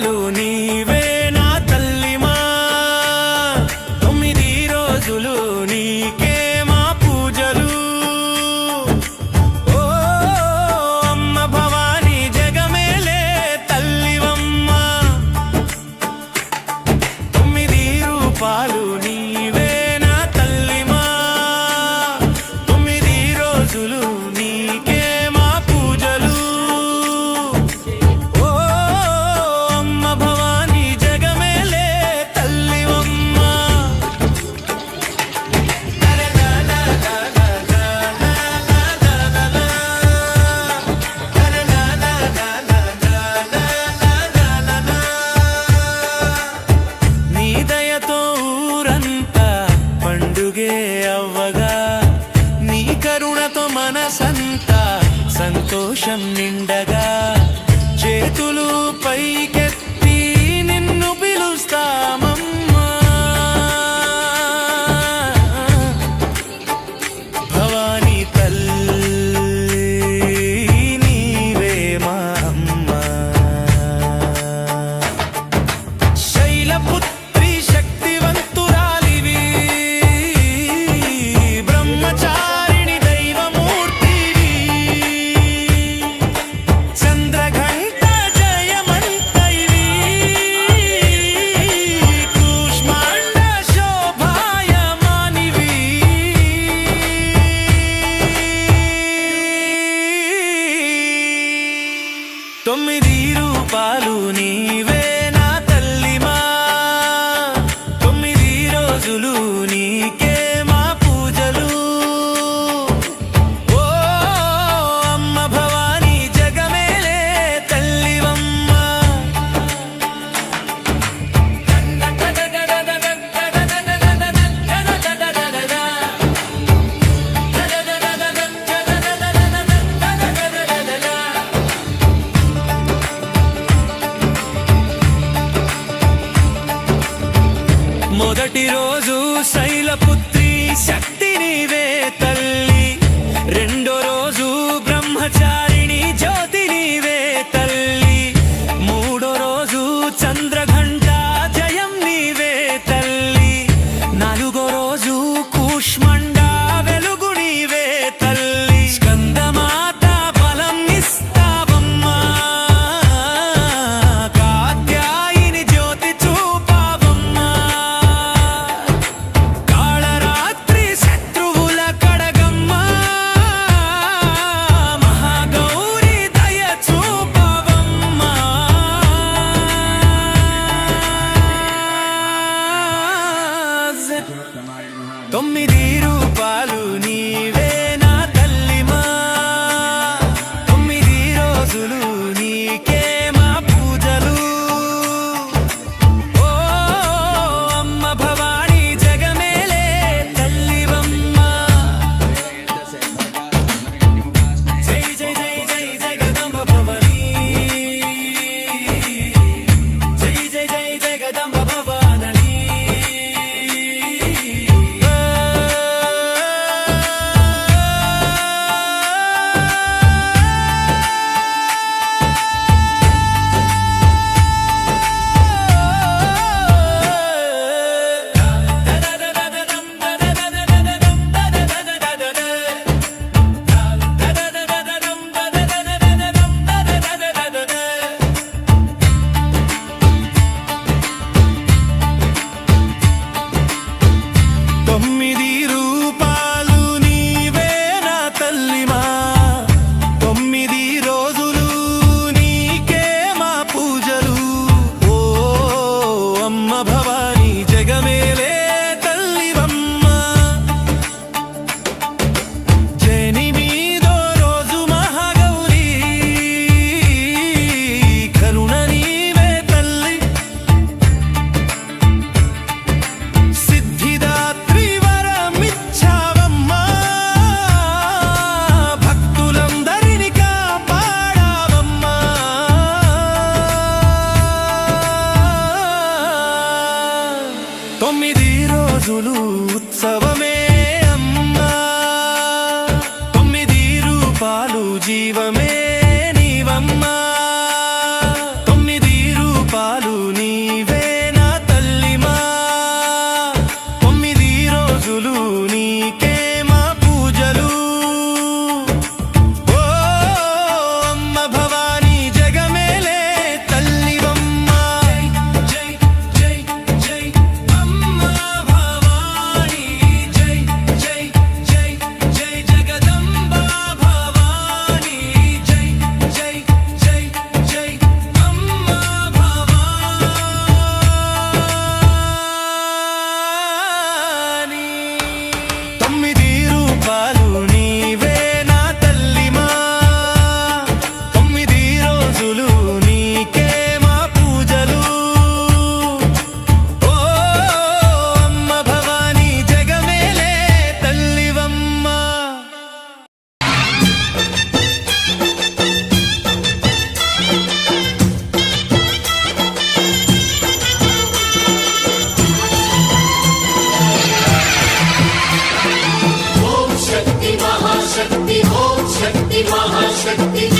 కాలు సంతోషం నిండగా చేతులు పైకెత్త ജീവമേ శక్తి ఓం శక్తి మహాశక్తి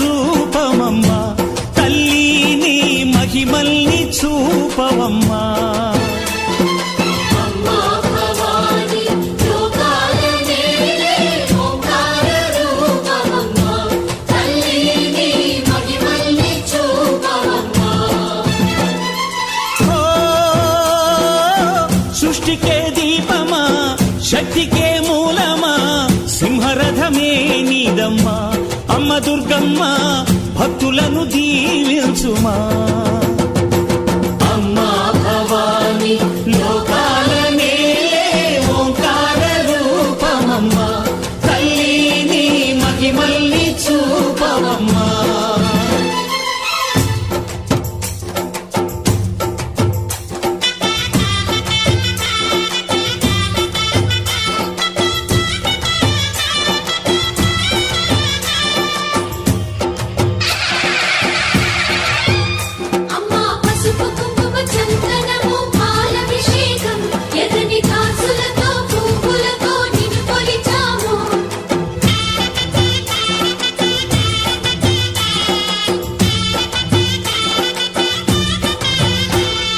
రూపమమ్మా. మహిమల్ని చూపవమ్మా. అమ్మ దుర్గమ్మ భక్తులను దీవించుమా?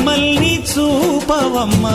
మహిమల్ని చూపవమ్మా.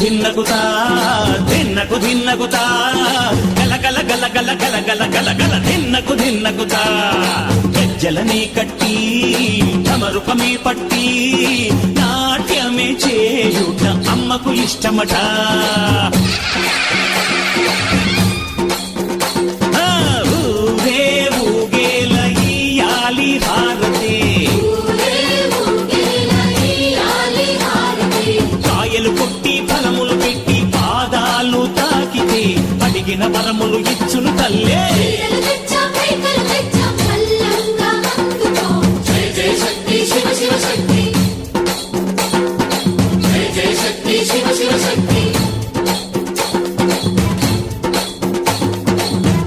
ధిన్నకుతా ధిన్నకు ధిన్నకుతా. గలగల గలగల గలగల గలగల ధిన్నకు ధిన్నకుతా. గజ్జలనే కట్టి తమరుపమే పట్టి. నాట్యమే చేయుట అమ్మకు ఇష్టమట.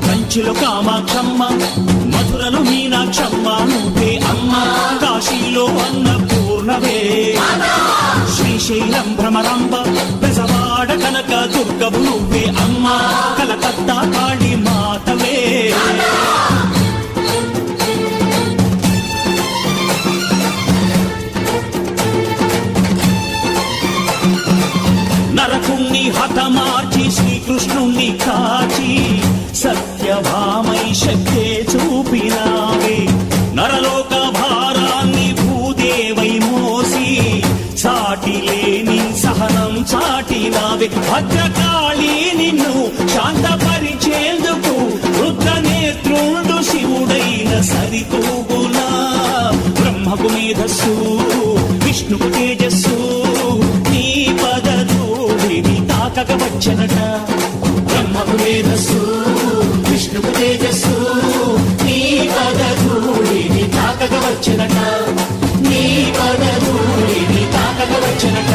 కంచులు కామాక్షమ్మ మధురలు మీనాక్షమ్మ నువ్వే అమ్మ కాశీలో అన్న పూర్ణవే. శ్రీశైలం భ్రమరాంబ బెజవాడ కనక దుర్గవు నువ్వే అమ్మ కలకత్తా కాళీ మాతవే. భద్రకాళి నిన్ను శాంతపరిచేందుకు రుద్ర నేత్రుండు శివుడైన సరితూగులా. బ్రహ్మకు మేధస్సు విష్ణుకు తేజస్సు నీ పదధూళిని తాకక వచ్చనట బ్రహ్మకు మేధస్సు విష్ణుకు తేజస్సు నీ పదధూళిని తాకక వచ్చనట నీ పదధూళిని తాకక వచ్చనట